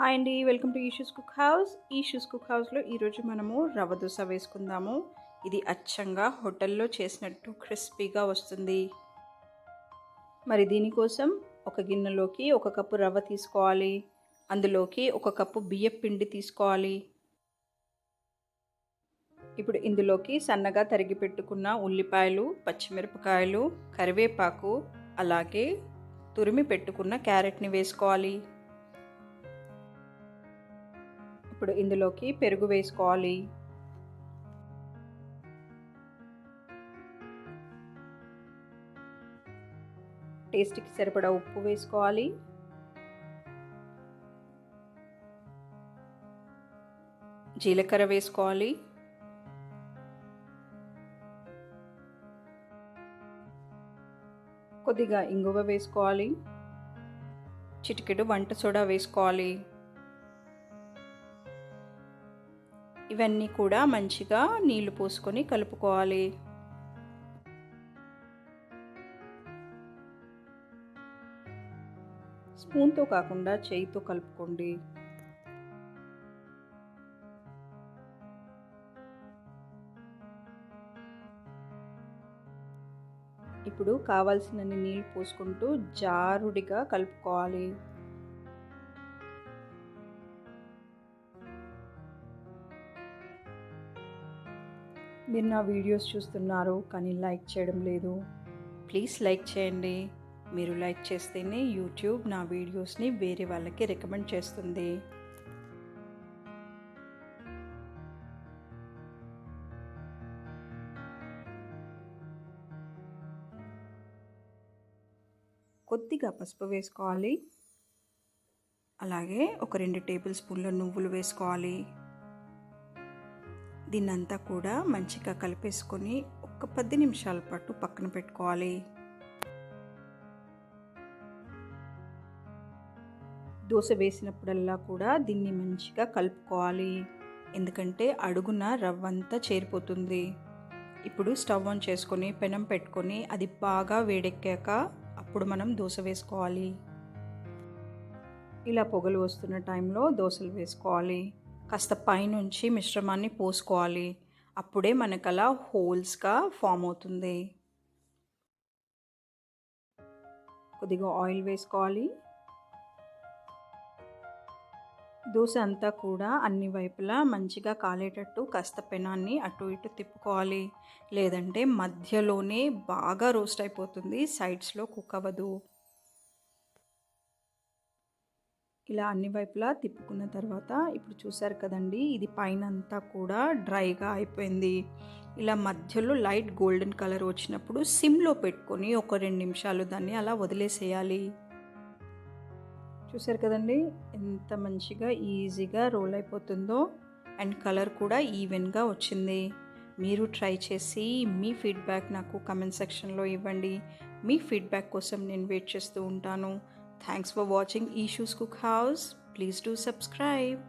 Hi అండి welcome to Eeshu's cook house. Eeshu's cook హౌస్లో ఈరోజు మనము రవ్వ దోశ వేసుకుందాము. ఇది అచ్చంగా హోటల్లో చేసినట్టు క్రిస్పీగా వస్తుంది. మరి దీనికోసం ఒక గిన్నెలోకి ఒక కప్పు రవ్వ తీసుకోవాలి. అందులోకి ఒక కప్పు బియ్యం పిండి తీసుకోవాలి. ఇప్పుడు ఇందులోకి సన్నగా తరిగి పెట్టుకున్న ఉల్లిపాయలు పచ్చిమిరపకాయలు కరివేపాకు అలాగే తురిమి పెట్టుకున్న క్యారెట్ని వేసుకోవాలి. ఇప్పుడు ఇందులోకి పెరుగు వేసుకోవాలి. టేస్ట్కి సరిపడా ఉప్పు వేసుకోవాలి. జీలకర్ర వేసుకోవాలి. కొద్దిగా ఇంగువ వేసుకోవాలి. చిటికెడు వంట సోడా వేసుకోవాలి. ఇవన్నీ కూడా మంచిగా నీళ్ళు పోసుకొని కలుపుకోవాలి. స్పూన్తో కాకుండా చేయితో కలుపుకోండి. ఇప్పుడు కావాల్సినన్ని నీళ్ళు పోసుకుంటూ జారుడిగా కలుపుకోవాలి. మీరు నా వీడియోస్ చూస్తున్నారు కానీ లైక్ చేయడం లేదు. ప్లీజ్ లైక్ చేయండి. మీరు లైక్ చేస్తేనే యూట్యూబ్ నా వీడియోస్ని వేరే వాళ్ళకి రికమెండ్ చేస్తుంది. కొద్దిగా పసుపు వేసుకోవాలి. అలాగే ఒక రెండు టేబుల్ స్పూన్ల నువ్వులు వేసుకోవాలి. దీన్నంతా కూడా మంచిగా కలిపేసుకొని ఒక పది నిమిషాల పాటు పక్కన పెట్టుకోవాలి. దోశ వేసినప్పుడల్లా కూడా దీన్ని మంచిగా కలుపుకోవాలి. ఎందుకంటే అడుగున రవ్వంతా చేరిపోతుంది. ఇప్పుడు స్టవ్ ఆన్ చేసుకొని పెనం పెట్టుకొని అది బాగా వేడెక్కాక అప్పుడు మనం దోశ వేసుకోవాలి. ఇలా పొగలు వస్తున్న టైంలో దోశలు వేసుకోవాలి. కాస్త పైనుంచి మిశ్రమాన్ని పోసుకోవాలి. అప్పుడే మనకు అలా హోల్స్గా ఫామ్ అవుతుంది. కొద్దిగా ఆయిల్ వేసుకోవాలి. దోశ అంతా కూడా అన్ని వైపులా మంచిగా కాలేటట్టు కాస్త పెనాన్ని అటు ఇటు తిప్పుకోవాలి. లేదంటే మధ్యలోనే బాగా రోస్ట్ అయిపోతుంది. సైడ్స్లో కుక్ అవ్వదు ఇలా అన్ని వైపులా తిప్పుకున్న తర్వాత ఇప్పుడు చూసారు కదండి ఇది పైన అంతా కూడా డ్రైగా అయిపోయింది. ఇలా మధ్యలో లైట్ గోల్డెన్ కలర్ వచ్చినప్పుడు సిమ్లో పెట్టుకొని ఒక రెండు నిమిషాలు దాన్ని అలా వదిలేసేయాలి. చూసారు కదండి ఎంత మంచిగా ఈజీగా రోల్ అయిపోతుందో అండ్ కలర్ కూడా ఈవెన్గా వచ్చింది. మీరు ట్రై చేసి మీ ఫీడ్బ్యాక్ నాకు కమెంట్ సెక్షన్లో ఇవ్వండి. మీ ఫీడ్బ్యాక్ కోసం నేను వెయిట్ చేస్తూ ఉంటాను. Thanks for watching Issues Cookhouse. Please do subscribe.